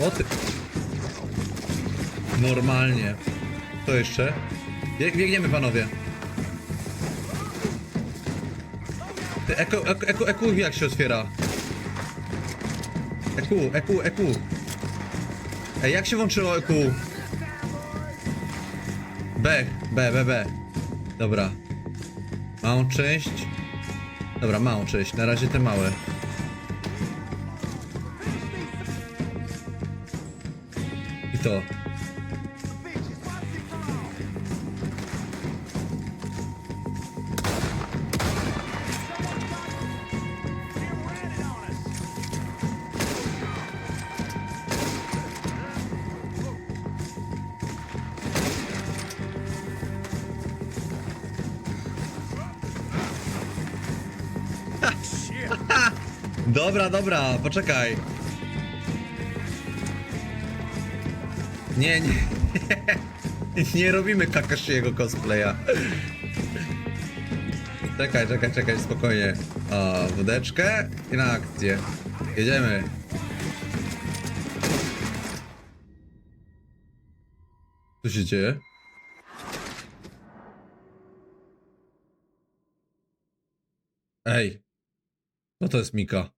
O ty. Normalnie. To jeszcze? Bieg, biegniemy panowie. Ty, eko, eko, eko, EQ jak się otwiera? EQ, EQ, EQ. Ej, jak się włączyło EQ? B, B, B, B. Dobra. Małą część. Dobra, małą część. Na razie te małe. I to. Dobra, dobra, poczekaj. Nie, nie. Nie robimy Kakashiego cosplaya. Czekaj, czekaj, czekaj, spokojnie. O, wódeczkę i na akcję. Jedziemy. Co się dzieje? Ej. Co to jest Mika?